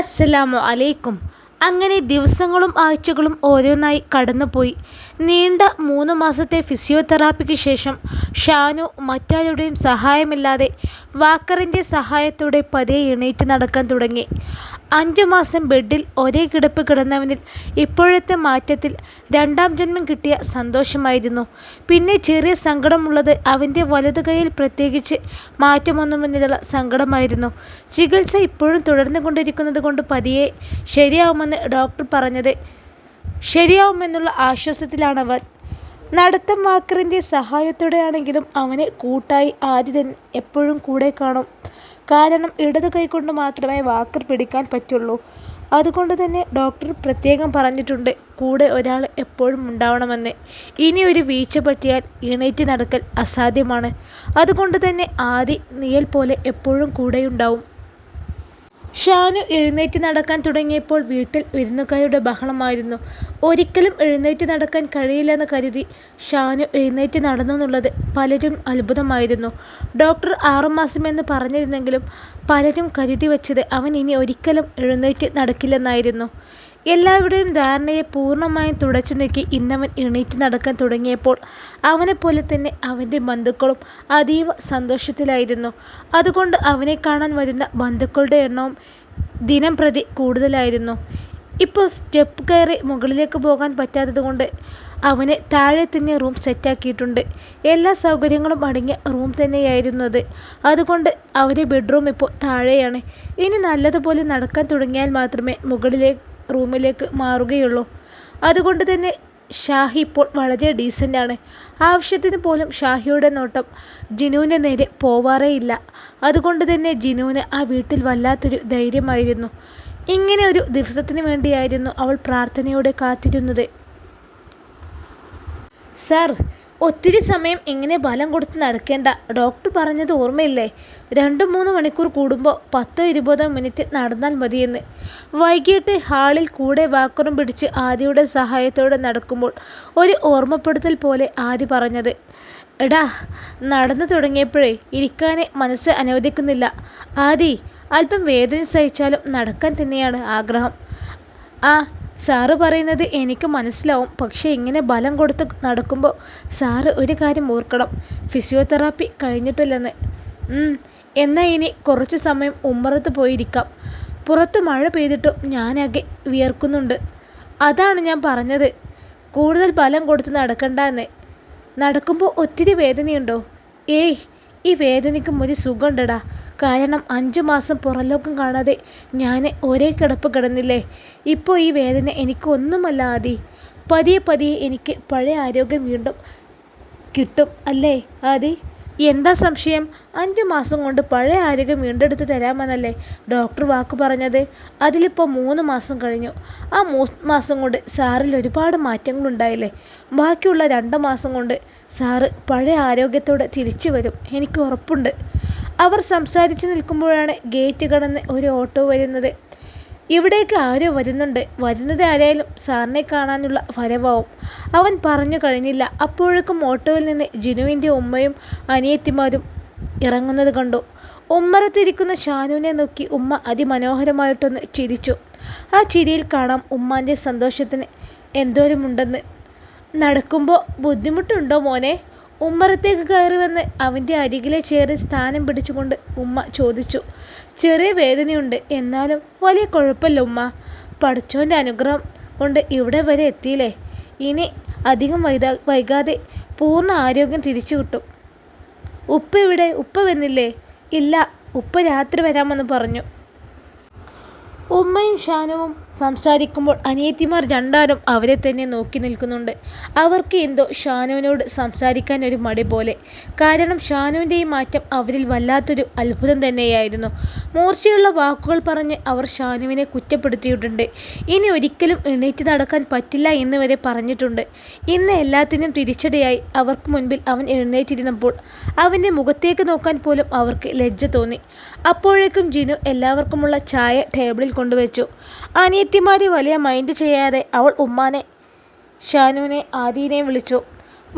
അസ്സലാമു അലൈക്കും. അങ്ങനെ ദിവസങ്ങളും ആഴ്ചകളും ഓരോന്നായി കടന്നുപോയി. നീണ്ട മൂന്ന് മാസത്തെ ഫിസിയോതെറാപ്പിക്ക് ശേഷം ഷാനു മറ്റാരുടെയും സഹായമില്ലാതെ വാക്കറിന്റെ സഹായത്തോടെ പതിയെ എണീറ്റ് നടക്കാൻ തുടങ്ങി. അഞ്ചു മാസം ബെഡിൽ ഒരേ കിടപ്പ് കിടന്നവനിൽ ഇപ്പോഴത്തെ മാറ്റത്തിൽ രണ്ടാം ജന്മം കിട്ടിയ സന്തോഷമായിരുന്നു. പിന്നെ ചെറിയ സങ്കടമുള്ളത് അവന്റെ വലതു കൈയിൽ പ്രത്യേകിച്ച് മാറ്റമൊന്നുമെന്നുള്ള സങ്കടമായിരുന്നു. ചികിത്സ ഇപ്പോഴും തുടർന്നു കൊണ്ടിരിക്കുന്നത് കൊണ്ട് പതിയെ ശരിയാവുമെന്ന് ഡോക്ടർ പറഞ്ഞത്. ശരിയാവുമെന്നുള്ള ആശ്വാസത്തിലാണവൻ. നടത്തം വാക്കറിന്റെ സഹായത്തോടെയാണെങ്കിലും അവനെ കൂട്ടായി ആദ്യ തന്നെ എപ്പോഴും കൂടെ കാണും. കാരണം ഇടത് കൈകൊണ്ട് മാത്രമേ വാക്കർ പിടിക്കാൻ പറ്റുള്ളൂ. അതുകൊണ്ട് തന്നെ ഡോക്ടർ പ്രത്യേകം പറഞ്ഞിട്ടുണ്ട് കൂടെ ഒരാൾ എപ്പോഴും ഉണ്ടാവണമെന്ന്. ഇനി ഒരു വീഴ്ച പറ്റിയാൽ ഇണയറ്റി നടക്കൽ അസാധ്യമാണ്. അതുകൊണ്ട് തന്നെ ആദി നിയൽ പോലെ എപ്പോഴും കൂടെയുണ്ടാവും. ഷാനു എഴുന്നേറ്റ് നടക്കാൻ തുടങ്ങിയപ്പോൾ വീട്ടിൽ വിരുന്നുകാരുടെ ബഹളമായിരുന്നു. ഒരിക്കലും എഴുന്നേറ്റ് നടക്കാൻ കഴിയില്ലെന്ന് കരുതി ഷാനു എഴുന്നേറ്റ് നടന്നു എന്നുള്ളത് പലരും അത്ഭുതമായിരുന്നു. ഡോക്ടർ ആറുമാസമെന്ന് പറഞ്ഞിരുന്നെങ്കിലും പലരും കരുതി വച്ചത് അവൻ ഇനി ഒരിക്കലും എഴുന്നേറ്റ് നടക്കില്ലെന്നായിരുന്നു. എല്ലാവരുടെയും ധാരണയെ പൂർണമായും തുടച്ചു നീക്കി ഇന്നവൻ എണീറ്റ് നടക്കാൻ തുടങ്ങിയപ്പോൾ അവനെപ്പോലെ തന്നെ അവന്റെ ബന്ധുക്കളും അതീവ സന്തോഷത്തിലായിരുന്നു. അതുകൊണ്ട് അവനെ കാണാൻ വരുന്ന ബന്ധുക്കളുടെ എണ്ണവും ദിനം പ്രതി കൂടുതലായിരുന്നു. ഇപ്പോൾ സ്റ്റെപ്പ് കയറി മുകളിലേക്ക് പോകാൻ പറ്റാത്തതുകൊണ്ട് അവന് താഴെ തന്നെ റൂം സെറ്റാക്കിയിട്ടുണ്ട്. എല്ലാ സൗകര്യങ്ങളും അടങ്ങിയ റൂം തന്നെയായിരുന്നു അത് അതുകൊണ്ട് അവന്റെ ബെഡ്റൂം ഇപ്പോൾ താഴെയാണ്. ഇനി നല്ലതുപോലെ നടക്കാൻ തുടങ്ങിയാൽ മാത്രമേ മുകളിലേക്ക് റൂമിലേക്ക് മാറുകയുള്ളൂ. അതുകൊണ്ട് തന്നെ ഷാഹി ഇപ്പോൾ വളരെ ഡീസന്റാണ് ആവശ്യത്തിന് പോലും ഷാഹിയുടെ നോട്ടം ജിനുവിന്റെ നേരെ പോവാറേയില്ല. അതുകൊണ്ട് തന്നെ ജിനുവിന് ആ വീട്ടിൽ വല്ലാത്തൊരു ധൈര്യമായിരുന്നു. ഇങ്ങനെ ഒരു ദിവസത്തിന് വേണ്ടിയായിരുന്നു അവൾ പ്രാർത്ഥനയോടെ കാത്തിരുന്നത്. സാർ ഒത്തിരി സമയം ഇങ്ങനെ ബലം കൊടുത്ത് നടക്കേണ്ട. ഡോക്ടർ പറഞ്ഞത് ഓർമ്മയില്ലേ? രണ്ട് മൂന്ന് മണിക്കൂർ കൂടുമ്പോൾ പത്തോ ഇരുപതോ മിനിറ്റ് നടന്നാൽ മതിയെന്ന്. വൈകിട്ട് ഹാളിൽ കൂടെ വാക്കറും പിടിച്ച് ആദിയുടെ സഹായത്തോടെ നടക്കുമ്പോൾ ഒരു ഓർമ്മപ്പെടുത്തൽ പോലെ ആദി പറഞ്ഞത് എടാ നടന്നു തുടങ്ങിയപ്പോഴേ ഇരിക്കാനെ മനസ്സ് അനുവദിക്കുന്നില്ല. ആദി അല്പം വേദന സഹിച്ചാലും നടക്കാൻ തന്നെയാണ് ആഗ്രഹം. ആ സാറ് പറയുന്നത് എനിക്ക് മനസ്സിലാവും. പക്ഷേ ഇങ്ങനെ ബലം കൊടുത്ത് നടക്കുമ്പോൾ സാറ് ഒരു കാര്യം ഓർക്കണം. ഫിസിയോതെറാപ്പി കഴിഞ്ഞിട്ടില്ലെന്ന്. എന്നാൽ ഇനി കുറച്ച് സമയം ഉമ്മറത്ത് പോയിരിക്കാം. പുറത്ത് മഴ പെയ്തിട്ടും ഞാനാകെ വിയർക്കുന്നുണ്ട്. അതാണ് ഞാൻ പറഞ്ഞത്. കൂടുതൽ ബലം കൊടുത്ത് നടക്കണ്ട എന്ന് നടക്കുമ്പോൾ ഒത്തിരി വേദനയുണ്ടോ? ഏയ് ഈ വേദനയ്ക്കും ഒരു സുഖമുണ്ടടാ. കാരണം അഞ്ചു മാസം പുറലോക്കം കാണാതെ ഞാൻ ഒരേ കിടപ്പ് കിടന്നില്ലേ. ഇപ്പോൾ ഈ വേദന എനിക്കൊന്നുമല്ല ആദി. പതിയെ പതിയെ എനിക്ക് പഴയ ആരോഗ്യം വീണ്ടും കിട്ടും അല്ലേ ആദി? എന്താ സംശയം? അഞ്ച് മാസം കൊണ്ട് പഴയ ആരോഗ്യം വീണ്ടെടുത്ത് തരാമെന്നല്ലേ ഡോക്ടർ വാക്ക് പറഞ്ഞത്. അതിലിപ്പോൾ മൂന്ന് മാസം കഴിഞ്ഞു. ആ മൂന്ന് മാസം കൊണ്ട് സാറിൽ ഒരുപാട് മാറ്റങ്ങളുണ്ടായില്ലേ? ബാക്കിയുള്ള രണ്ട് മാസം കൊണ്ട് സാറ് പഴയ ആരോഗ്യത്തോടെ തിരിച്ചു വരും. എനിക്ക് ഉറപ്പുണ്ട്. അവർ സംസാരിച്ച് നിൽക്കുമ്പോഴാണ് ഗേറ്റ് കടന്ന് ഒരു ഓട്ടോ വരുന്നത്. ഇവിടേക്ക് ആരോ വരുന്നുണ്ട്. വരുന്നത് ആരായാലും സാറിനെ കാണാനുള്ള വരവാവും. അവൻ പറഞ്ഞു കഴിഞ്ഞില്ല. അപ്പോഴേക്കും ഓട്ടോയിൽ നിന്ന് ജിനുവിന്റെ ഉമ്മയും അനിയത്തിമാരും ഇറങ്ങുന്നത് കണ്ടു. ഉമ്മറത്തിരിക്കുന്ന ഷാനുവിനെ നോക്കി ഉമ്മ അതിമനോഹരമായിട്ടൊന്ന് ചിരിച്ചു. ആ ചിരിയിൽ കാണാം ഉമ്മാന്റെ സന്തോഷത്തിന് എന്തോരമുണ്ടെന്ന്. നടക്കുമ്പോൾ ബുദ്ധിമുട്ടുണ്ടോ മോനെ? ഉമ്മറത്തേക്ക് കയറി വന്ന് അവന്റെ അരികിലെ ചേറി സ്ഥാനം പിടിച്ചുകൊണ്ട് ഉമ്മ ചോദിച്ചു ചെറിയ വേദനയുണ്ട്. എന്നാലും വലിയ കുഴപ്പമില്ല ഉമ്മ. പഠിച്ചോന്റെ അനുഗ്രഹം കൊണ്ട് ഇവിടെ വരെ എത്തിയില്ലേ? ഇനി അധികം വൈതാ വൈകാതെ പൂർണ ആരോഗ്യം തിരിച്ചു കിട്ടും. ഉപ്പ ഇവിടെ ഉപ്പ വന്നില്ലേ? ഇല്ല ഉപ്പ രാത്രി വരാമെന്ന് പറഞ്ഞു. ഉമ്മയും ഷാനുവും സംസാരിക്കുമ്പോൾ അനിയത്തിമാർ രണ്ടാരും അവരെ തന്നെ നോക്കി നിൽക്കുന്നുണ്ട്. അവർക്ക് എന്തോ ഷാനുവിനോട് സംസാരിക്കാൻ ഒരു മടി പോലെ. കാരണം ഷാനുവിന്റെ ഈ മാറ്റം അവരിൽ വല്ലാത്തൊരു അത്ഭുതം തന്നെയായിരുന്നു. മൂർച്ചയുള്ള വാക്കുകൾ പറഞ്ഞ് അവർ ഷാനുവിനെ കുറ്റപ്പെടുത്തിയിട്ടുണ്ട്. ഇനി ഒരിക്കലും എണീറ്റ് നടക്കാൻ പറ്റില്ല എന്ന് വരെ പറഞ്ഞിട്ടുണ്ട്. ഇന്ന് എല്ലാത്തിനും തിരിച്ചടിയായി അവർക്ക് മുൻപിൽ അവൻ എഴുന്നേറ്റിരുന്നപ്പോൾ അവന്റെ മുഖത്തേക്ക് നോക്കാൻ പോലും അവർക്ക് ലജ്ജ തോന്നി. അപ്പോഴേക്കും ജിനു എല്ലാവർക്കുമുള്ള ചായ ടേബിളിൽ കൊണ്ടുവച്ചു. അനിയത്തിമാരി വലിയ മൈൻഡ് ചെയ്യാതെ അവൾ ഉമ്മാനെ ഷാനുവിനെ ആദീനെ വിളിച്ചു.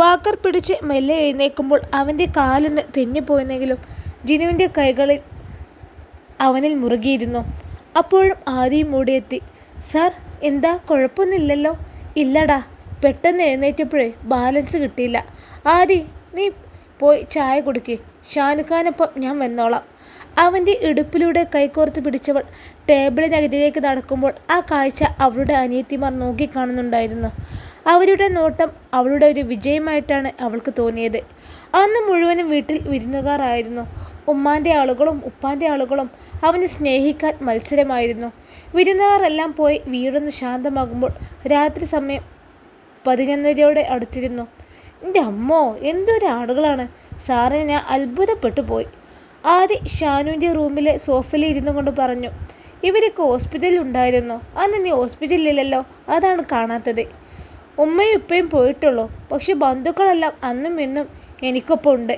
വാക്കർ പിടിച്ച് മെല്ലെ എഴുന്നേക്കുമ്പോൾ അവന്റെ കാലിന് തെന്നിപ്പോയെന്നെങ്കിലും ജിനുവിന്റെ കൈകളിൽ അവനിൽ മുറുകിയിരുന്നു. അപ്പോഴും ആദിയും മൂടിയെത്തി. സാർ എന്താ? കുഴപ്പമൊന്നുമില്ലല്ലോ? ഇല്ലടാ പെട്ടെന്ന് എഴുന്നേറ്റപ്പോഴേ ബാലൻസ് കിട്ടിയില്ല. ആദി നീ പോയി ചായ കുടിക്ക്. ഷാനുഖാനൊപ്പം ഞാൻ വന്നോളാം. അവന്റെ ഇടുപ്പിലൂടെ കൈകോർത്ത് പിടിച്ചവൾ ടേബിളിനകതിലേക്ക് നടക്കുമ്പോൾ ആ കാഴ്ച അവളുടെ അനിയത്തിമാർ നോക്കിക്കാണുന്നുണ്ടായിരുന്നു. അവരുടെ നോട്ടം അവളുടെ ഒരു വിജയമായിട്ടാണ് അവൾക്ക് തോന്നിയത്. അന്ന് മുഴുവനും വീട്ടിൽ വിരുന്നുകാരായിരുന്നു. ഉമ്മാന്റെ ആളുകളും ഉപ്പാന്റെ ആളുകളും അവനെ സ്നേഹിക്കാൻ മത്സരമായിരുന്നു. വിരുന്നുകാരെല്ലാം പോയി വീടൊന്ന് ശാന്തമാകുമ്പോൾ രാത്രി സമയം പതിനൊന്നരയോടെ അടുത്തിരുന്നു. എന്റെ അമ്മോ എന്തൊരു ആളുകളാണ് സാറിന് ഞാൻ അത്ഭുതപ്പെട്ടു പോയി. ആദ്യ ഷാനുവിന്റെ റൂമിലെ സോഫയിൽ ഇരുന്നു കൊണ്ട് പറഞ്ഞു ഇവരൊക്കെ ഹോസ്പിറ്റലിൽ ഉണ്ടായിരുന്നു? അന്ന് നീ ഹോസ്പിറ്റലിലല്ലോ അതാണ് കാണാത്തത്. ഉമ്മയും ഉപ്പയും പോയിട്ടുള്ളൂ പക്ഷെ ബന്ധുക്കളെല്ലാം അന്നും ഇന്നും എനിക്കൊപ്പം ഉണ്ട്.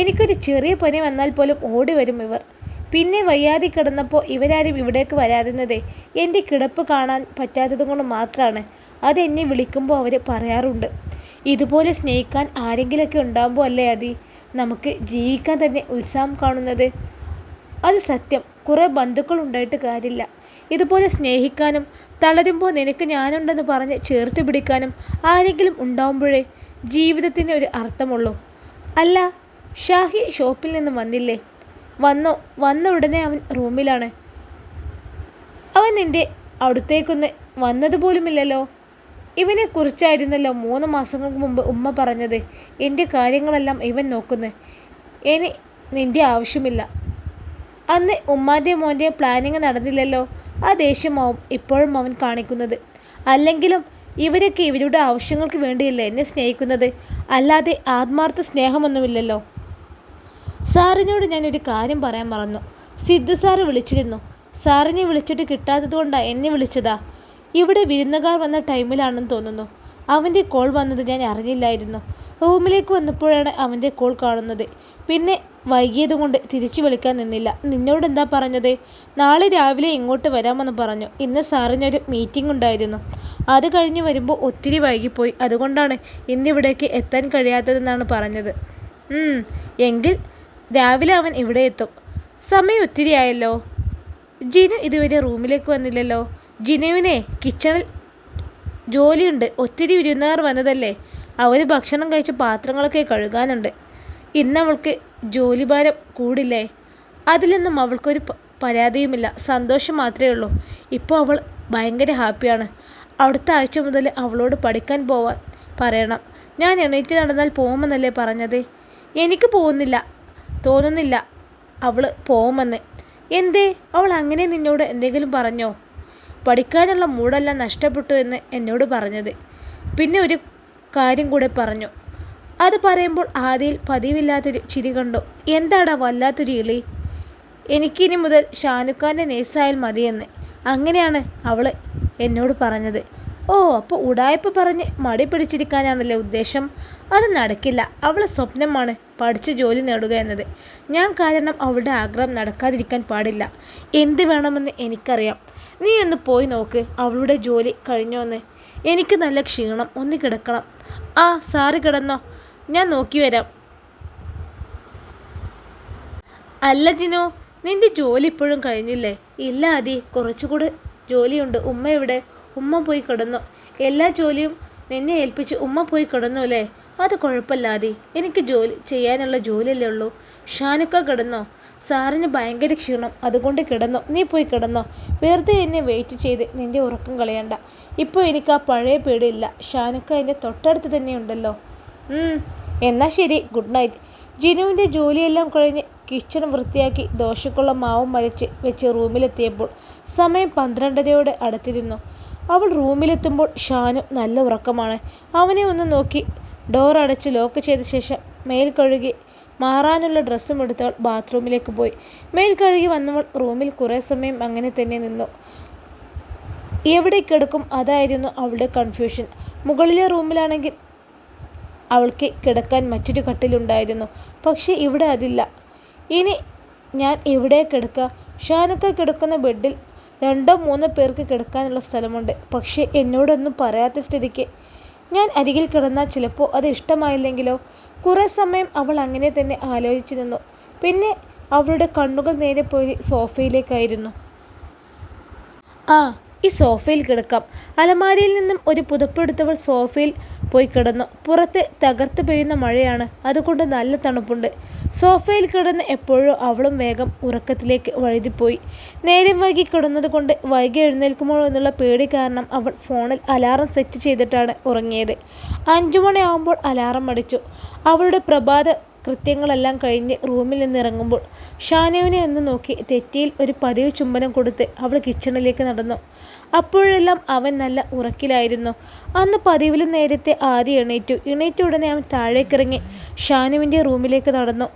എനിക്കൊരു ചെറിയ പനി വന്നാൽ പോലും ഓടി വരും ഇവർ. പിന്നെ വയ്യാതെ കിടന്നപ്പോൾ ഇവരാരും ഇവിടേക്ക് വരാതിരുന്നതേ എന്റെ കിടപ്പ് കാണാൻ പറ്റാത്തത് കൊണ്ട് മാത്രമാണ് അതെന്നെ വിളിക്കുമ്പോൾ അവർ പറയാറുണ്ട്. ഇതുപോലെ സ്നേഹിക്കാൻ ആരെങ്കിലുമൊക്കെ ഉണ്ടാകുമ്പോൾ അല്ലേ അതി നമുക്ക് ജീവിക്കാൻ തന്നെ ഉത്സാഹം കാണുന്നത്. അത് സത്യം. കുറേ ബന്ധുക്കൾ ഉണ്ടായിട്ട് കാര്യമില്ല. ഇതുപോലെ സ്നേഹിക്കാനും തളരുമ്പോൾ നിനക്ക് ഞാനുണ്ടെന്ന് പറഞ്ഞ് ചേർത്ത് പിടിക്കാനും ആരെങ്കിലും ഉണ്ടാവുമ്പോഴേ ജീവിതത്തിന് ഒരു അർത്ഥമുള്ളൂ. അല്ല ഷാഹി ഷോപ്പിൽ നിന്ന് വന്നില്ലേ? വന്നോ? വന്ന ഉടനെ അവൻ റൂമിലാണ്. അവൻ എന്റെ അടുത്തേക്കൊന്ന് വന്നതുപോലുമില്ലല്ലോ ഇവനെക്കുറിച്ചായിരുന്നല്ലോ മൂന്ന് മാസങ്ങൾക്ക് മുമ്പ് ഉമ്മ പറഞ്ഞത്. എന്റെ കാര്യങ്ങളെല്ലാം ഇവൻ നോക്കുന്നു. ഇനി നിന്റെ ആവശ്യമില്ല. അന്ന് ഉമ്മാന്റെ മോന്റെ പ്ലാനിങ് നടന്നില്ലല്ലോ. ആ ദേഷ്യമാവും ഇപ്പോഴും അവൻ കാണിക്കുന്നത്. അല്ലെങ്കിലും ഇവരൊക്കെ ഇവരുടെ ആവശ്യങ്ങൾക്ക് വേണ്ടിയല്ലേ എന്നെ സ്നേഹിക്കുന്നത്. അല്ലാതെ ആത്മാർത്ഥ സ്നേഹമൊന്നുമില്ലല്ലോ. സാറിനോട് ഞാനൊരു കാര്യം പറയാൻ മറന്നു. സിദ്ധു സാറ് വിളിച്ചിരുന്നു. സാറിനെ വിളിച്ചിട്ട് കിട്ടാത്തത് കൊണ്ടാണ് എന്നെ വിളിച്ചതാ. ഇവിടെ വിരുന്നുകാർ വന്ന ടൈമിലാണെന്ന് തോന്നുന്നു. അവന്റെ കോൾ വന്നത് ഞാൻ അറിഞ്ഞില്ലായിരുന്നു. റൂമിലേക്ക് വന്നപ്പോഴാണ് അവന്റെ കോൾ കാണുന്നത്. പിന്നെ വൈകിയതുകൊണ്ട് തിരിച്ചു വിളിക്കാൻ നിന്നില്ല. നിന്നോട് എന്താ പറഞ്ഞത്? നാളെ രാവിലെ ഇങ്ങോട്ട് വരാമെന്ന് പറഞ്ഞു. ഇന്ന് സാറിനൊരു മീറ്റിംഗ് ഉണ്ടായിരുന്നു. അത് കഴിഞ്ഞ് വരുമ്പോൾ ഒത്തിരി വൈകിപ്പോയി. അതുകൊണ്ടാണ് ഇന്നിവിടേക്ക് എത്താൻ കഴിയാത്തതെന്നാണ് പറഞ്ഞത്. എങ്കിൽ രാവിലെ അവൻ ഇവിടെ എത്തും. സമയം ഒത്തിരി ആയല്ലോ ജിനു ഇതുവരെ റൂമിലേക്ക് വന്നില്ലല്ലോ. ജിനുവിനെ കിച്ചണിൽ ജോലിയുണ്ട്. ഒത്തിരി വിരുന്നുകാർ വന്നതല്ലേ? അവർ ഭക്ഷണം കഴിച്ച പാത്രങ്ങളൊക്കെ കഴുകാനുണ്ട്. ഇന്ന് അവൾക്ക് ജോലിഭാരം കൂടില്ലേ? അതിലൊന്നും അവൾക്കൊരു പരാതിയുമില്ല. സന്തോഷം മാത്രമേ ഉള്ളൂ. ഇപ്പോൾ അവൾ ഭയങ്കര ഹാപ്പിയാണ്. അടുത്ത ആഴ്ച മുതൽ അവളോട് പഠിക്കാൻ പോവാൻ പറയണം. ഞാൻ എണീറ്റ് നടന്നാൽ പോകുമെന്നല്ലേ പറഞ്ഞത്? എനിക്ക് പോകുന്നില്ല. തോന്നുന്നില്ല അവൾ പോകുമെന്ന്. എന്തേ? അവൾ അങ്ങനെ നിന്നോട് എന്തെങ്കിലും പറഞ്ഞോ? പഠിക്കാനുള്ള മൂടെല്ലാം നഷ്ടപ്പെട്ടു എന്ന് എന്നോട് പറഞ്ഞത്. പിന്നെ ഒരു കാര്യം കൂടെ പറഞ്ഞു. അത് പറയുമ്പോൾ ആദ്യയിൽ പതിവില്ലാത്തൊരു ചിരി കണ്ടു. എന്താടാ വല്ലാത്തൊരു ഇളി? എനിക്കിനി മുതൽ ഷാനുഖാന്റെ നേഴ്സായാൽ മതിയെന്ന്. അങ്ങനെയാണ് അവൾ എന്നോട് പറഞ്ഞത്. ഓ അപ്പോൾ ഉടായ്പ പറഞ്ഞ് മടി പിടിച്ചിരിക്കാനാണല്ലേ ഉദ്ദേശം? അത് നടക്കില്ല. അവളെ സ്വപ്നമാണ് പഠിച്ച് ജോലി നേടുക എന്നത്. ഞാൻ കാരണം അവളുടെ ആഗ്രഹം നടക്കാതിരിക്കാൻ പാടില്ല. എന്ത് വേണമെന്ന് എനിക്കറിയാം. നീ ഒന്ന് പോയി നോക്ക് അവളുടെ ജോലി കഴിഞ്ഞോന്ന് എനിക്ക് നല്ല ക്ഷീണം. ഒന്ന് കിടക്കണം. ആ സാറ് കിടന്നോ. ഞാൻ നോക്കി വരാം. അല്ല ജിനോ. നിന്റെ ജോലി ഇപ്പോഴും കഴിഞ്ഞില്ലേ? ഇല്ല അതി. കുറച്ചുകൂടെ ജോലിയുണ്ട്. ഉമ്മ ഇവിടെ ഉമ്മ പോയി കിടന്നു. എല്ലാ ജോലിയും നിന്നെ ഏൽപ്പിച്ച് ഉമ്മ പോയി കിടന്നു അല്ലേ? അത് കുഴപ്പമില്ലാതെ എനിക്ക് ജോലി ചെയ്യാനുള്ള ജോലിയല്ലേ ഉള്ളൂ. ഷാനുക്ക കിടന്നോ? സാറിന് ഭയങ്കര ക്ഷീണം. അതുകൊണ്ട് കിടന്നോ. നീ പോയി കിടന്നോ. വെറുതെ എന്നെ വെയിറ്റ് ചെയ്ത് നിന്റെ ഉറക്കം കളയണ്ട. ഇപ്പോൾ എനിക്ക് ആ പഴയ പേടിയില്ല. ഷാനുക്ക എന്റെ തൊട്ടടുത്ത് തന്നെയുണ്ടല്ലോ എന്നാൽ ശരി. ഗുഡ് നൈറ്റ് ജിനുവിന്റെ ജോലിയെല്ലാം കഴിഞ്ഞ് കിച്ചൺ വൃത്തിയാക്കി ദോശക്കുള്ള മാവും മരച്ച് വെച്ച് റൂമിലെത്തിയപ്പോൾ സമയം പന്ത്രണ്ടരയോടെ അടുത്തിരുന്നു. അവൾ റൂമിലെത്തുമ്പോൾ ഷാനു നല്ല ഉറക്കമാണ്. അവനെ ഒന്ന് നോക്കി. ഡോർ അടച്ച് ലോക്ക് ചെയ്ത ശേഷം മേൽ കഴുകി മാറാനുള്ള ഡ്രസ്സും എടുത്തവൾ ബാത്റൂമിലേക്ക് പോയി. മേൽ കഴുകി വന്നവൾ റൂമിൽ കുറേ സമയം അങ്ങനെ തന്നെ നിന്നു. എവിടെ കിടക്കും അതായിരുന്നു അവളുടെ കൺഫ്യൂഷൻ മുകളിലെ റൂമിലാണെങ്കിൽ അവൾക്ക് കിടക്കാൻ മറ്റൊരു കട്ടിലുണ്ടായിരുന്നു. പക്ഷേ ഇവിടെ അതില്ല. ഇനി ഞാൻ എവിടെ കിടക്കുക ഷാനൊക്കെ കിടക്കുന്ന ബെഡിൽ രണ്ടോ മൂന്നോ പേർക്ക് കിടക്കാനുള്ള സ്ഥലമുണ്ട്. പക്ഷേ എന്നോടൊന്നും പറയാത്ത സ്ഥിതിക്ക്. ഞാൻ അരികിൽ കിടന്നാൽ ചിലപ്പോൾ അത് ഇഷ്ടമായില്ലെങ്കിലോ? കുറേ സമയം അവൾ അങ്ങനെ തന്നെ ആലോചിച്ചു നിന്നു. പിന്നെ അവളുടെ കണ്ണുകൾ നേരെ പോയി സോഫയിലേക്കായിരുന്നു. ആ ഈ സോഫയിൽ കിടക്കാം. അലമാരിയിൽ നിന്നും ഒരു പുതപ്പെടുത്തവൾ സോഫയിൽ പോയി കിടന്നു. പുറത്ത് തകർത്ത് പെയ്യുന്ന മഴയാണ്. അതുകൊണ്ട് നല്ല തണുപ്പുണ്ട്. സോഫയിൽ കിടന്ന് എപ്പോഴോ അവളും വേഗം ഉറക്കത്തിലേക്ക് വഴുതിപ്പോയി. നേരം വൈകി കിടന്നത് കൊണ്ട് വൈകി എഴുന്നേൽക്കുമോ എന്നുള്ള പേടി കാരണം അവൾ ഫോണിൽ അലാറം സെറ്റ് ചെയ്തിട്ടാണ് ഉറങ്ങിയത്. അഞ്ചു മണിയാവുമ്പോൾ അലാറം അടിച്ചു. അവളുടെ പ്രഭാത കൃത്യങ്ങളെല്ലാം കഴിഞ്ഞ് റൂമിൽ നിന്ന് ഇറങ്ങുമ്പോൾ ഷാനുവിനെ ഒന്ന് നോക്കി തെറ്റിയിൽ ഒരു പതിവ് ചുംബനം കൊടുത്ത് അവൾ കിച്ചണിലേക്ക് നടന്നു. അപ്പോഴെല്ലാം അവൻ നല്ല ഉറക്കിലായിരുന്നു. അന്ന് പതിവിലും നേരത്തെ ആദ്യം എണീറ്റു. എണീറ്റ ഉടനെ അവൻ താഴേക്കിറങ്ങി ഷാനുവിന്റെ റൂമിലേക്ക് നടന്നു.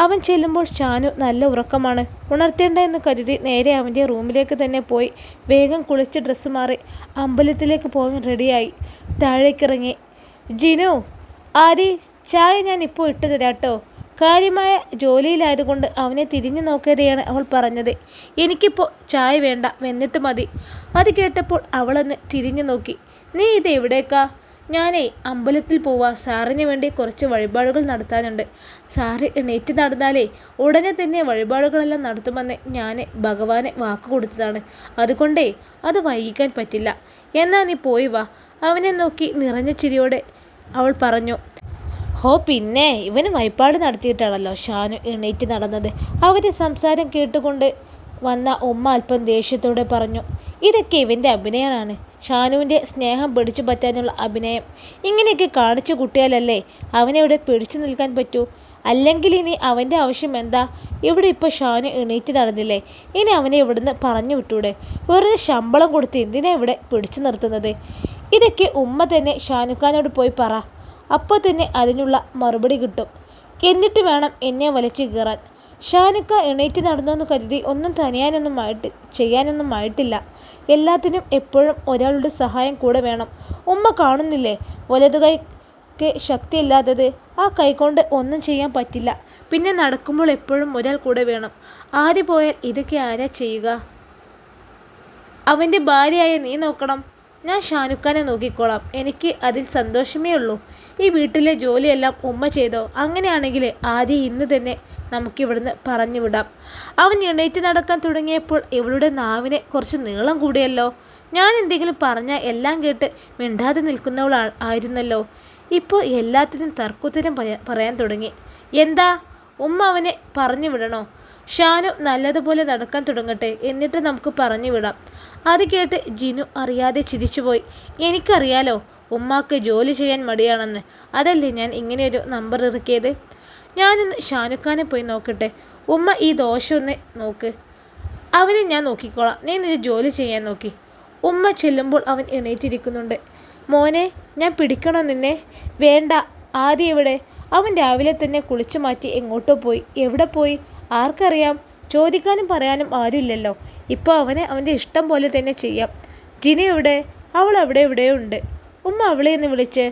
അവൻ ചെല്ലുമ്പോൾ ഷാനു നല്ല ഉറക്കമാണ്. ഉണർത്തേണ്ട എന്ന് കരുതി നേരെ അവന്റെ റൂമിലേക്ക് തന്നെ പോയി. വേഗം കുളിച്ച് ഡ്രസ്സ് മാറി അമ്പലത്തിലേക്ക് പോകാൻ റെഡിയായി. താഴേക്കിറങ്ങി. ജിനു ആരി ചായ ഞാൻ ഇപ്പോൾ ഇട്ട് തരാം കേട്ടോ കാര്യമായ ജോലിയിലായതുകൊണ്ട് അവനെ തിരിഞ്ഞു നോക്കിയതെയാണ് അവൾ പറഞ്ഞത്. എനിക്കിപ്പോൾ ചായ വേണ്ട വെന്നിട്ട് മതി. അത് കേട്ടപ്പോൾ അവളൊന്ന് തിരിഞ്ഞു നോക്കി. നീ ഇത് എവിടേക്കാ? ഞാനേ അമ്പലത്തിൽ പോവാ. സാറിന് വേണ്ടി കുറച്ച് വഴിപാടുകൾ നടത്താനുണ്ട്. സാറ് എണീറ്റ് നടന്നാലേ ഉടനെ തന്നെ വഴിപാടുകളെല്ലാം നടത്തുമെന്ന് ഞാൻ ഭഗവാനെ വാക്ക് കൊടുത്തതാണ്. അതുകൊണ്ടേ അത് വൈകിക്കാൻ പറ്റില്ല. എന്നാ നീ പോയി വാ. അവനെ നോക്കി നിറഞ്ഞ ചിരിയോടെ അവൾ പറഞ്ഞു ഹോ പിന്നെ ഇവന് വഴിപാട് നടത്തിയിട്ടാണല്ലോ ഷാനു എണീറ്റ് നടന്നത്. അവരെ സംസാരം കേട്ടുകൊണ്ട് വന്ന ഉമ്മ അല്പം ദേഷ്യത്തോടെ പറഞ്ഞു ഇതൊക്കെ ഇവന്റെ അഭിനയമാണ്. ഷാനുവിന്റെ സ്നേഹം പിടിച്ചു പറ്റാനുള്ള അഭിനയം. ഇങ്ങനെയൊക്കെ കാണിച്ചു കുട്ടിയാലല്ലേ അവനെ ഇവിടെ പിടിച്ചു നിൽക്കാൻ പറ്റൂ? അല്ലെങ്കിൽ ഇനി അവന്റെ ആവശ്യം എന്താ? ഇവിടെ ഇപ്പോൾ ഷാനു എണീറ്റ് നടന്നില്ലേ? ഇനി അവനെ ഇവിടുന്ന് പറഞ്ഞു വിട്ടൂടെ? വെറുതെ ശമ്പളം കൊടുത്ത് എന്തിനാ ഇവിടെ പിടിച്ചു നിർത്തുന്നത്? ഇതൊക്കെ ഉമ്മ തന്നെ ഷാനുഖാനോട് പോയി പറ. അപ്പോൾ തന്നെ അതിനുള്ള മറുപടി കിട്ടും. എന്നിട്ട് വേണം എന്നെ വലിച്ചു കയറാൻ ഷാനുക്ക എണീറ്റ് നടന്നെന്ന് കരുതി ഒന്നും തനിയാനൊന്നും ആയിട്ട് ചെയ്യാനൊന്നും ആയിട്ടില്ല എല്ലാത്തിനും എപ്പോഴും ഒരാളുടെ സഹായം കൂടെ വേണം. ഉമ്മ കാണുന്നില്ലേ? വലതു കൈക്ക് ശക്തിയില്ലാത്തത്. ആ കൈകൊണ്ട് ഒന്നും ചെയ്യാൻ പറ്റില്ല. പിന്നെ നടക്കുമ്പോൾ എപ്പോഴും ഒരാൾ കൂടെ വേണം. ആര് പോയാൽ ഇതൊക്കെ ആരാ ചെയ്യുക? അവന്റെ ഭാര്യയായ നീ നോക്കണം. ഞാൻ ഷാനുഖാനെ നോക്കിക്കോളാം. എനിക്ക് അതിൽ സന്തോഷമേ ഉള്ളൂ. ഈ വീട്ടിലെ ജോലിയെല്ലാം ഉമ്മ ചെയ്തോ? അങ്ങനെയാണെങ്കിൽ ആദ്യം ഇന്ന് തന്നെ നമുക്കിവിടുന്ന് പറഞ്ഞു വിടാം. അവൻ എണീറ്റ് നടക്കാൻ തുടങ്ങിയപ്പോൾ ഇവളുടെ നാവിനെ കുറച്ച് നീളം കൂടിയല്ലോ. ഞാൻ എന്തെങ്കിലും പറഞ്ഞാൽ എല്ലാം കേട്ട് മിണ്ടാതെ നിൽക്കുന്നവൾ ആയിരുന്നല്ലോ. ഇപ്പോൾ എല്ലാത്തിനും തർക്കുത്തരം പറയാൻ തുടങ്ങി. എന്താ? ഉമ്മ അവനെ പറഞ്ഞു വിടണോ? ഷാനു നല്ലതുപോലെ നടക്കാൻ തുടങ്ങട്ടെ എന്നിട്ട് നമുക്ക് പറഞ്ഞു വിടാം. അത് കേട്ട് ജിനു അറിയാതെ ചിരിച്ചുപോയി. എനിക്കറിയാലോ ഉമ്മാക്ക് ജോലി ചെയ്യാൻ മടിയാണെന്ന്. അതല്ലേ ഞാൻ ഇങ്ങനെയൊരു നമ്പർ ഇറക്കിയത്? ഞാനൊന്ന് ഷാനുഖാനെ പോയി നോക്കട്ടെ. ഉമ്മ ഈ ദോഷം ഒന്ന് നോക്ക്. അവനെ ഞാൻ നോക്കിക്കോളാം. നീ നിന്റെ ജോലി ചെയ്യാൻ നോക്കി. ഉമ്മ ചെല്ലുമ്പോൾ അവൻ എണീറ്റിരിക്കുന്നുണ്ട്. മോനെ ഞാൻ പിടിക്കണോ നിന്നെ? വേണ്ട. ആദ്യം എവിടെ? അവൻ രാവിലെ തന്നെ കുളിച്ചു മാറ്റി എങ്ങോട്ടോ പോയി. എവിടെ പോയി? ആർക്കറിയാം? ചോദിക്കാനും പറയാനും ആരുമില്ലല്ലോ. ഇപ്പോൾ അവനെ അവന്റെ ഇഷ്ടം പോലെ തന്നെ ചെയ്യാം. ജിനി എവിടെ? അവൾ അവിടെ എവിടെയോ ഉണ്ട് ഉമ്മ അവളെ എന്ന് വിളിച്ച്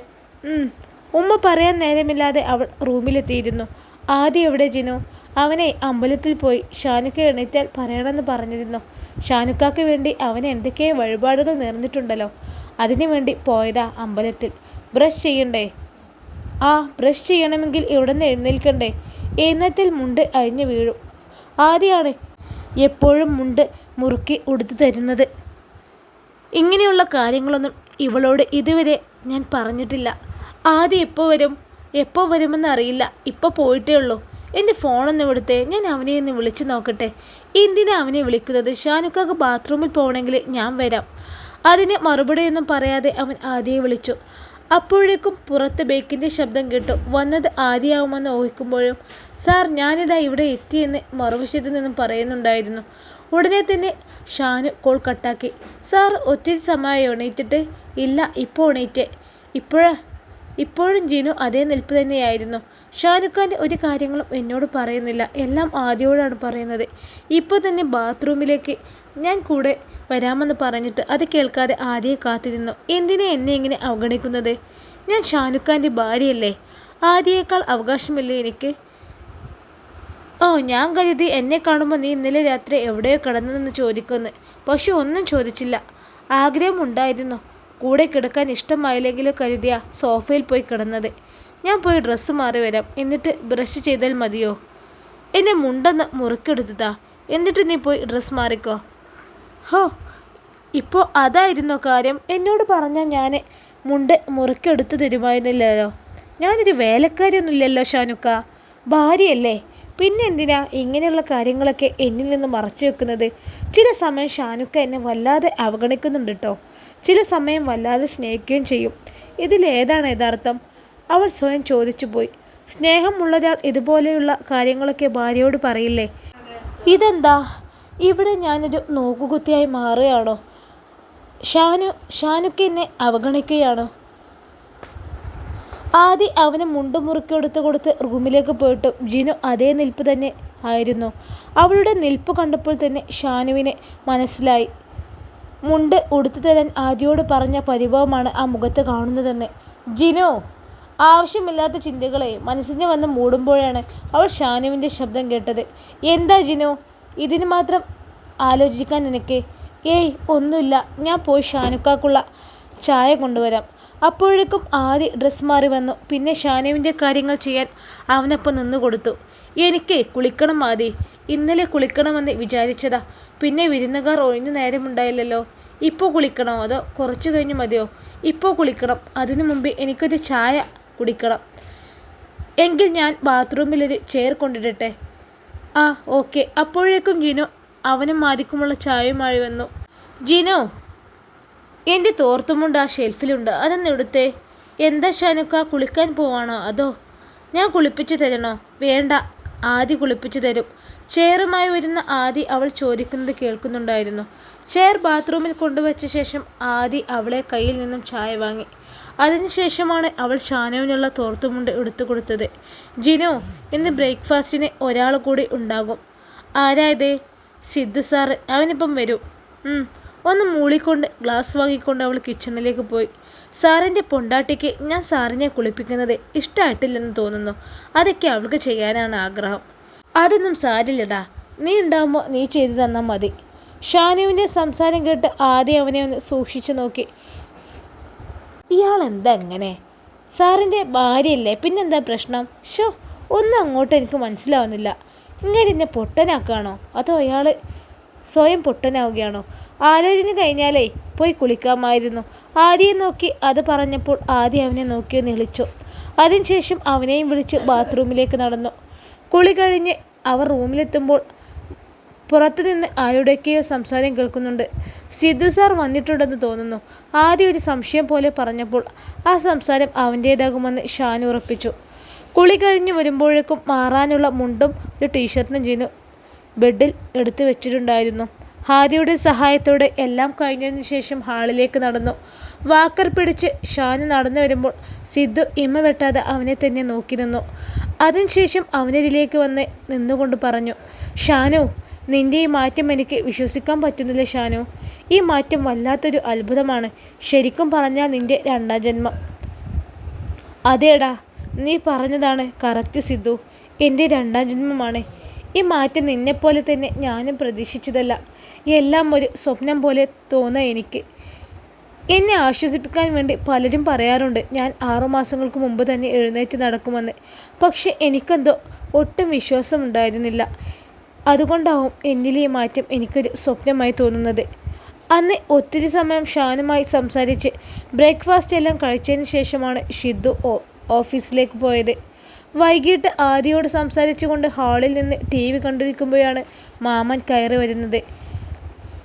ഉമ്മ പറയാൻ നേരമില്ലാതെ അവൾ റൂമിലെത്തിയിരുന്നു. ആദ്യം എവിടെ ജിനു? അവനെ അമ്പലത്തിൽ പോയി ഷാനുക്ക എണീറ്റാൽ പറയണമെന്ന് പറഞ്ഞിരുന്നു. ഷാനുക്കാക്ക് വേണ്ടി അവൻ എന്തൊക്കെയോ വഴിപാടുകൾ നേർന്നിട്ടുണ്ടല്ലോ. അതിനു വേണ്ടി പോയതാ അമ്പലത്തിൽ. ബ്രഷ് ചെയ്യണ്ടേ? ആ ബ്രഷ് ചെയ്യണമെങ്കിൽ ഇവിടെ നിന്ന് എഴുന്നേൽക്കണ്ടേ? എഴുന്നേറ്റിൽ മുണ്ട് അഴിഞ്ഞു വീഴും. ആദ്യമാണ് എപ്പോഴും മുണ്ട് മുറുക്കി ഉടുത്തു തരുന്നത്. ഇങ്ങനെയുള്ള കാര്യങ്ങളൊന്നും ഇവളോട് ഇതുവരെ ഞാൻ പറഞ്ഞിട്ടില്ല. ആദ്യം എപ്പോൾ വരും? എപ്പോൾ വരുമെന്ന് അറിയില്ല ഇപ്പോൾ പോയിട്ടേ ഉള്ളൂ. എന്റെ ഫോണൊന്ന് ഇവിടുത്തെ ഞാൻ അവനെ ഒന്ന് വിളിച്ചു നോക്കട്ടെ. എന്തിനാ അവനെ വിളിക്കുന്നത്? ഷാനുക്കാക്ക് ബാത്റൂമിൽ പോകണമെങ്കിൽ ഞാൻ വരാം. അതിന് മറുപടിയൊന്നും പറയാതെ അവൻ ആദ്യയെ വിളിച്ചു. അപ്പോഴേക്കും പുറത്ത് ബേക്കിന്റെ ശബ്ദം കേട്ടു വന്നത് ആദ്യമാവുമെന്ന് ഊഹിക്കുമ്പോഴും സാർ ഞാനിതാ ഇവിടെ എത്തിയെന്ന് മറുവശത്തു നിന്നും പറയുന്നുണ്ടായിരുന്നു. ഉടനെ തന്നെ ഷാനു കോൾ കട്ടാക്കി സാർ ഒത്തിരി സമയം എണീറ്റിട്ട് ഇല്ല ഇപ്പോൾ എണീറ്റേ ഇപ്പോഴാ ഇപ്പോഴും ജീനു അതേ നിൽപ്പ് തന്നെയായിരുന്നു. ഷാനുഖാന്റെ ഒരു കാര്യങ്ങളും എന്നോട് പറയുന്നില്ല. എല്ലാം ആദ്യയോടാണ് പറയുന്നത്. ഇപ്പോൾ തന്നെ ബാത്റൂമിലേക്ക് ഞാൻ കൂടെ വരാമെന്ന് പറഞ്ഞിട്ട് അത് കേൾക്കാതെ ആദ്യം കാത്തിരുന്നു. എന്തിനെ എന്നെ ഇങ്ങനെ അവഗണിക്കുന്നത്? ഞാൻ ഷാനുഖാന്റെ ഭാര്യയല്ലേ? ആദ്യേക്കാൾ അവകാശമില്ലേ എനിക്ക്? ഓ ഞാൻ കരുതി എന്നെ കാണുമ്പോൾ നീ ഇന്നലെ രാത്രി എവിടെയോ കിടന്നതെന്ന് ചോദിക്കുന്നു പക്ഷെ ഒന്നും ചോദിച്ചില്ല. ആഗ്രഹമുണ്ടായിരുന്നു കൂടെ കിടക്കാൻ ഇഷ്ടമായില്ലെങ്കിലും കരുതിയ സോഫയിൽ പോയി കിടന്നത്. ഞാൻ പോയി ഡ്രസ്സ് മാറി വരാം. എന്നിട്ട് ബ്രഷ് ചെയ്താൽ മതിയോ? എന്നെ മുണ്ടെന്ന് മുറുക്കെടുത്തതാ. എന്നിട്ട് നീ പോയി ഡ്രസ്സ് മാറിക്കോ. ഹോ ഇപ്പോൾ അതായിരുന്നു കാര്യം? എന്നോട് പറഞ്ഞാൽ ഞാൻ മുണ്ട് മുറുക്കെടുത്ത് തരുമായിരുന്നില്ലല്ലോ. ഞാനൊരു വേലക്കാരിയൊന്നുമില്ലല്ലോ ഷാനുക്ക. ഭാര്യയല്ലേ? പിന്നെ എന്തിനാ ഇങ്ങനെയുള്ള കാര്യങ്ങളൊക്കെ എന്നിൽ നിന്ന് മറച്ചു വെക്കുന്നത്? ചില സമയം ഷാനുക്ക എന്നെ വല്ലാതെ അവഗണിക്കുന്നുണ്ട് കേട്ടോ ചില സമയം വല്ലാതെ സ്നേഹിക്കുകയും ചെയ്യും. ഇതിലേതാണ് യഥാർത്ഥം? അവൾ സ്വയം ചോദിച്ചു പോയി. സ്നേഹമുള്ളൊരാൾ ഇതുപോലെയുള്ള കാര്യങ്ങളൊക്കെ ഭാര്യയോട് പറയില്ലേ? ഇതെന്താ? ഇവിടെ ഞാനൊരു നോക്കുകുത്തിയായി മാറുകയാണോ? ഷാനു ഷാനുക്ക എന്നെ അവഗണിക്കുകയാണോ? ആദി അവന് മുണ്ട് മുറുക്കെടുത്ത് കൊടുത്ത് റൂമിലേക്ക് പോയിട്ടും. ജിനു അതേ നിൽപ്പ് തന്നെ ആയിരുന്നു. അവളുടെ നിൽപ്പ് കണ്ടപ്പോൾ തന്നെ ഷാനുവിനെ മനസ്സിലായി. മുണ്ട് ഉടുത്തു തരാൻ ആദിയോട് പറഞ്ഞ പരിഭവമാണ് ആ മുഖത്ത് കാണുന്നതെന്ന്. ജിനു ആവശ്യമില്ലാത്ത ചിന്തകളെ മനസ്സിന് വന്ന് മൂടുമ്പോഴാണ് അവൾ ഷാനുവിന്റെ ശബ്ദം കേട്ടത്. എന്താ ജിനു? ഇതിന് മാത്രം ആലോചിക്കാൻ നിനക്ക്? ഏയ് ഒന്നുമില്ല. ഞാൻ പോയി ഷാനുക്കാക്കുള്ള ചായ കൊണ്ടുവരാം. അപ്പോഴേക്കും ആദ്യ ഡ്രസ്സ് മാറി വന്നു. പിന്നെ ഷാനുവിന്റെ കാര്യങ്ങൾ ചെയ്യാൻ അവനൊപ്പം നിന്നു കൊടുത്തു. എനിക്ക് കുളിക്കണം ആദി. ഇന്നലെ കുളിക്കണമെന്ന് വിചാരിച്ചതാ. പിന്നെ വിരുന്നുകാർ ഒഴിഞ്ഞു നേരമുണ്ടായില്ലല്ലോ. ഇപ്പോൾ കുളിക്കണോ? അതോ കുറച്ച് കഴിഞ്ഞ് മതിയോ? ഇപ്പോൾ കുളിക്കണം. അതിനു മുമ്പ് എനിക്കൊരു ചായ കുടിക്കണം. എങ്കിൽ ഞാൻ ബാത്റൂമിലൊരു ചെയർ കൊണ്ടിടട്ടെ? ആ ഓക്കെ. അപ്പോഴേക്കും ജിനു അവനും മാതിക്കുമുള്ള ചായയുമായി വന്നു. ജിനു എന്റെ തോർത്തുമുണ്ട് ആ ഷെൽഫിലുണ്ട്. അതൊന്ന് എടുത്തേ എന്താ ഷാനുക്ക കുളിക്കാൻ പോവാണോ? അതോ ഞാൻ കുളിപ്പിച്ചു തരണോ? വേണ്ട ആദി കുളിപ്പിച്ചു തരും. ചെയറുമായി വരുന്ന ആദി അവൾ ചോദിക്കുന്നത് കേൾക്കുന്നുണ്ടായിരുന്നു. ചെയർ ബാത്റൂമിൽ കൊണ്ടുവച്ച ശേഷം ആദി അവളെ കയ്യിൽ നിന്നും ചായ വാങ്ങി. അതിനുശേഷമാണ് അവൾ ഷാനുവിനുള്ള തോർത്തുമുണ്ട് എടുത്തു കൊടുത്തത്. ജിനു ഇന്ന് ബ്രേക്ക്ഫാസ്റ്റിന് ഒരാൾ കൂടി ഉണ്ടാകും. ആരായത് സിദ്ധു സാറ് അവനിപ്പം വരും. ഒന്ന് മൂളിക്കൊണ്ട് ഗ്ലാസ് വാങ്ങിക്കൊണ്ട് അവൾ കിച്ചണിലേക്ക് പോയി. സാറിന്റെ പൊണ്ടാട്ടിക്ക് ഞാൻ സാറിനെ കുളിപ്പിക്കുന്നത് ഇഷ്ടമായിട്ടില്ലെന്ന് തോന്നുന്നു. അതൊക്കെ അവൾക്ക് ചെയ്യാനാണ് ആഗ്രഹം. അതൊന്നും സാരില്ലടാ. നീ ഉണ്ടാകുമ്പോൾ നീ ചെയ്തു തന്നാൽ മതി. ഷാനുവിന്റെ സംസാരം കേട്ട് ആദ്യം അവനെ ഒന്ന് സൂക്ഷിച്ചു നോക്കി. ഇയാൾ എന്താ എങ്ങനെ സാറിന്റെ ഭാര്യയല്ലേ? പിന്നെന്താ പ്രശ്നം? ഷോ ഒന്നും അങ്ങോട്ട് എനിക്ക് മനസ്സിലാവുന്നില്ല. ഇങ്ങനെ എന്നെ പൊട്ടനാക്കാണോ? അതോ അയാൾ സ്വയം പൊട്ടനാവുകയാണോ? ആലോചന കഴിഞ്ഞാലേ പോയി കുളിക്കാമായിരുന്നു. ആദ്യം നോക്കി അത് പറഞ്ഞപ്പോൾ ആദ്യം അവനെ നോക്കി നിളിച്ചു അതിനുശേഷം അവനെയും വിളിച്ച് ബാത്റൂമിലേക്ക് നടന്നു. കുളി കഴിഞ്ഞ് അവർ റൂമിലെത്തുമ്പോൾ പുറത്തുനിന്ന് ആരുടെയൊക്കെയോ സംസാരം കേൾക്കുന്നുണ്ട്. സിദ്ധു സാർ വന്നിട്ടുണ്ടെന്ന് തോന്നുന്നു. ആദ്യം ഒരു സംശയം പോലെ പറഞ്ഞപ്പോൾ ആ സംസാരം അവന്റേതാകുമെന്ന് ഷാൻ ഉറപ്പിച്ചു. കുളി കഴിഞ്ഞ് വരുമ്പോഴേക്കും മാറാനുള്ള മുണ്ടും ഒരു ടീഷർട്ടും ജീനും ബെഡിൽ എടുത്തു വെച്ചിട്ടുണ്ടായിരുന്നു. ഹാരിയുടെ സഹായത്തോടെ എല്ലാം കഴിഞ്ഞതിന് ശേഷം ഹാളിലേക്ക് നടന്നു. വാക്കർ പിടിച്ച് ഷാനു നടന്നു വരുമ്പോൾ സിദ്ധു ഇമ്മ വെട്ടാതെ അവനെ തന്നെ നോക്കി നിന്നു. അതിനുശേഷം അവനരിലേക്ക് വന്ന് നിന്നുകൊണ്ട് പറഞ്ഞു ഷാനു നിന്റെ ഈ മാറ്റം എനിക്ക് വിശ്വസിക്കാൻ പറ്റുന്നില്ല ഷാനു. ഈ മാറ്റം വല്ലാത്തൊരു അത്ഭുതമാണ്. ശരിക്കും പറഞ്ഞാൽ നിന്റെ രണ്ടാം ജന്മം. അതേടാ നീ പറഞ്ഞതാണ് കറക്റ്റ് സിദ്ധു. എന്റെ രണ്ടാം ജന്മമാണ്. ഈ മാറ്റം നിന്നെപ്പോലെ തന്നെ ഞാനും പ്രതീക്ഷിച്ചതല്ല. എല്ലാം ഒരു സ്വപ്നം പോലെ തോന്നുക എനിക്ക്. എന്നെ ആശ്വസിപ്പിക്കാൻ വേണ്ടി പലരും പറയാറുണ്ട് ഞാൻ ആറുമാസങ്ങൾക്ക് മുമ്പ് തന്നെ എഴുന്നേറ്റ് നടക്കുമെന്ന്. പക്ഷെ എനിക്കെന്തോ ഒട്ടും വിശ്വാസമുണ്ടായിരുന്നില്ല അതുകൊണ്ടാവും എന്നിലെ മാറ്റം എനിക്കൊരു സ്വപ്നമായി തോന്നുന്നത്. അന്ന് ഒത്തിരി സമയം ഷാനുമായി സംസാരിച്ച് ബ്രേക്ക്ഫാസ്റ്റ് എല്ലാം കഴിച്ചതിന് ശേഷമാണ് ഷിദ്ദു ഓഫീസിലേക്ക് പോയത്. വൈകിട്ട് ആര്യയോട് സംസാരിച്ചുകൊണ്ട് ഹാളിൽ നിന്ന് ടി വി കണ്ടിരിക്കുമ്പോഴാണ് മാമൻ കയറി വരുന്നത്.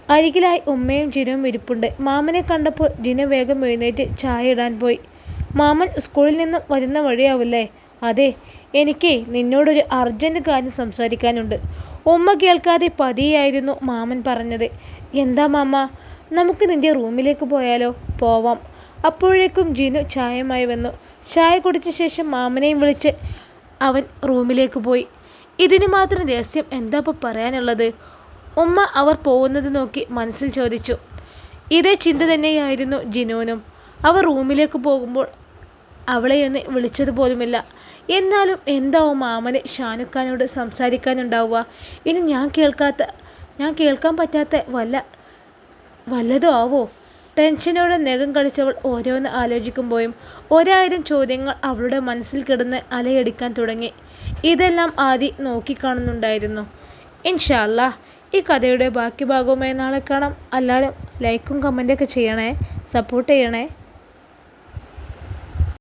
അരികിലായി ഉമ്മയും ജിനുവും ഇരിപ്പുണ്ട്. മാമനെ കണ്ടപ്പോൾ ജിന വേഗം എഴുന്നേറ്റ് ചായ ഇടാൻ പോയി. മാമൻ സ്കൂളിൽ നിന്നും വരുന്ന വഴിയാവില്ലേ? അതെ എനിക്ക് നിന്നോടൊരു അർജന്റ് കാര്യം സംസാരിക്കാനുണ്ട്. ഉമ്മ കേൾക്കാതെ പതിയായിരുന്നു മാമൻ പറഞ്ഞത്. എന്താ മാമ? നമുക്ക് നിന്റെ റൂമിലേക്ക് പോയാലോ? പോവാം. അപ്പോഴേക്കും ജിനു ചായയുമായി വന്നു. ചായ കുടിച്ച ശേഷം മാമനെയും വിളിച്ച് അവൻ റൂമിലേക്ക് പോയി. ഇതിന് മാത്രം രഹസ്യം എന്താ ഇപ്പോൾ പറയാനുള്ളത്? ഉമ്മ അവർ പോകുന്നത് നോക്കി മനസ്സിൽ ചോദിച്ചു. ഇതേ ചിന്ത തന്നെയായിരുന്നു ജിനുവിനും. അവർ റൂമിലേക്ക് പോകുമ്പോൾ അവളെയൊന്ന് വിളിച്ചതുപോലുമില്ല. എന്നാലും എന്താവും മാമന് ഷാനുഖാനോട് സംസാരിക്കാനുണ്ടാവുക? ഇനി ഞാൻ കേൾക്കാത്ത ഞാൻ കേൾക്കാൻ പറ്റാത്ത വല്ല വല്ലതും ആവോ? ടെൻഷനോടെ നഖം കളിച്ചവൾ ഓരോന്ന് ആലോചിക്കുമ്പോഴും ഒരായിരം ചോദ്യങ്ങൾ അവളുടെ മനസ്സിൽ കിടന്ന് അലയടിക്കാൻ തുടങ്ങി. ഇതെല്ലാം ആദി നോക്കിക്കാണുന്നുണ്ടായിരുന്നു. ഇൻഷാല്ല ഈ കഥയുടെ ബാക്കി ഭാഗവുമായി നാളെ കാണാം. അല്ലാതെ ലൈക്കും കമന്റൊക്കെ ചെയ്യണേ സപ്പോർട്ട് ചെയ്യണേ.